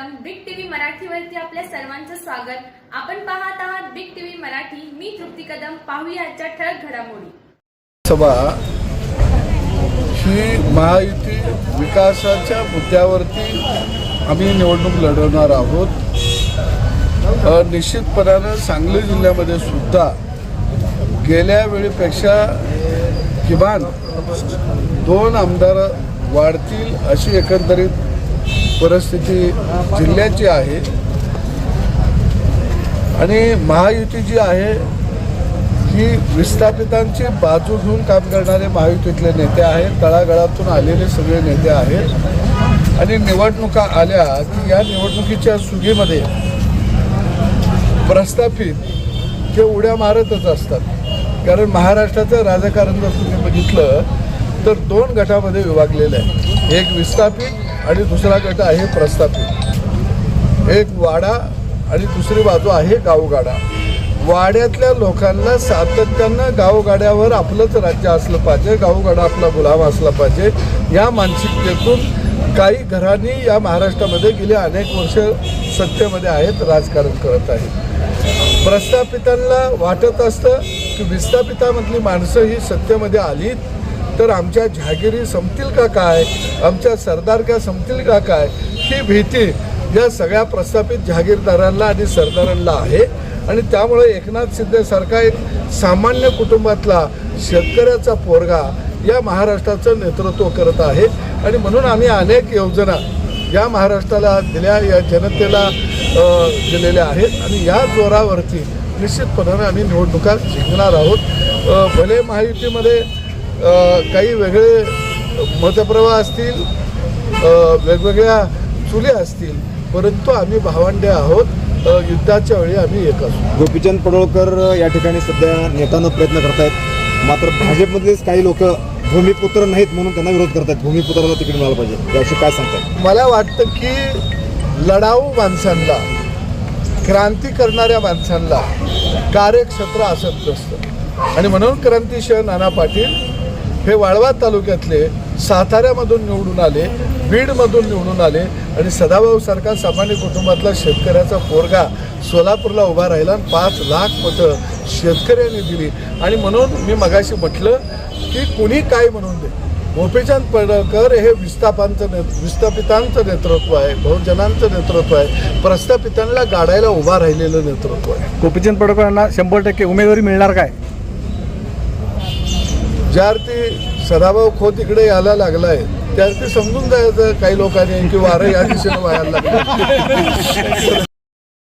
सर्वप्रथम big TV मराठीवरती आपल्या सर्वांचं स्वागत. आपण पाहत आहात बिग टीव्ही मराठी. मी तृप्ती कदम. पाहूया आजच्या ठळक घडामोडी. सभा ही महायुती विकासाच्या मुद्द्यावरती आम्ही निवडणूक लढवणार आहोत. निश्चितपणानं सांगली जिल्ह्यामध्ये सुद्धा गेल्या वेळेपेक्षा किमान दोन आमदार वाढतील अशी एकंदरीत परिस्थिती जिल्ह्याची आहे. आणि महायुती जी आहे ही विस्थापितांची बाजू घेऊन काम करणारे महायुतीतले नेते आहेत. तळागळातून आलेले सगळे नेते आहेत. आणि निवडणुका आल्या की या निवडणुकीच्या सुगीमध्ये प्रस्थापित ते उड्या मारतच असतात. कारण महाराष्ट्राचं राजकारण जर तुम्ही बघितलं तर दोन गटामध्ये विभागलेलं आहे एक विस्थापित आणि दुसरा गट आहे प्रस्थापित. एक वाडा आणि दुसरी बाजू आहे गावगाडा. वाड्यातल्या लोकांना सातत्यानं गावगाड्यावर आपलंच राज्य असलं पाहिजे गावगाडा आपला गुलाम असला पाहिजे. या मानसिकतेतून काही घरांनी या महाराष्ट्रामध्ये गेले अनेक वर्ष सत्तेमध्ये आहेत राजकारण करत आहेत. प्रस्थापितांना वाटत असतं की विस्थापितामधली माणसं ही सत्तेमध्ये आलीत तर आमच्या जहागिरी संपतील का काय? आमच्या सरदारक्या संपतील का काय? ही भीती या सगळ्या प्रस्थापित जहागीरदारांना आणि सरदारांना आहे. आणि त्यामुळे एकनाथ शिंदेसारखा एक सामान्य कुटुंबातला शेतकऱ्याचा पोरगा या महाराष्ट्राचं नेतृत्व करत आहे. आणि म्हणून आम्ही अनेक योजना या महाराष्ट्राला दिल्या या जनतेला दिलेल्या आहेत. आणि या जोरावरती निश्चितपणाने आम्ही निवडणुका जिंकणार आहोत. भले महायुतीमध्ये काही वेगळे मतप्रवाह असतील वेगवेगळ्या चुल्या असतील परंतु आम्ही भावंडे आहोत. युद्धाच्या वेळी आम्ही एक असू. गोपीचंद पडळकर या ठिकाणी सध्या नेतानं प्रयत्न करतायत. मात्र भाजपमधलेच काही लोक भूमिपुत्र नाहीत म्हणून त्यांना विरोध करतायत. भूमिपुत्राला तिकीट मिळालं पाहिजे. याविषयी काय सांगताय? मला वाटतं की लढाऊ माणसांना क्रांती करणाऱ्या माणसांना कार्यक्षेत्र असत. नसतं आणि म्हणून क्रांतीशह नाना पाटील हे वाळवा तालुक्यातले साताऱ्यामधून निवडून आले बीडमधून निवडून आले आणि सदाभाऊसारखा सामान्य कुटुंबातला शेतकऱ्याचा पोरगा सोलापूरला उभा राहिला आणि पाच लाख मतं शेतकऱ्यांनी दिली. आणि म्हणून मी मगाशी म्हटलं की कुणी काय म्हणून दे? गोपीचंद पडळकर हे विस्थापांचं ने विस्थापितांचं नेतृत्व आहे बहुजनांचं नेतृत्व आहे प्रस्थापितांना गाडायला उभा राहिलेलं नेतृत्व आहे. गोपीचंद पडळकरांना शंभर टक्के उमेदवारी मिळणार काय? ज्या अर्थी सदाभाऊ खोत इकडे यायला लागलाय त्या अर्थी समजून जायचं काही लोकांनी की वारं या दिशेनं व्हायला लागलं.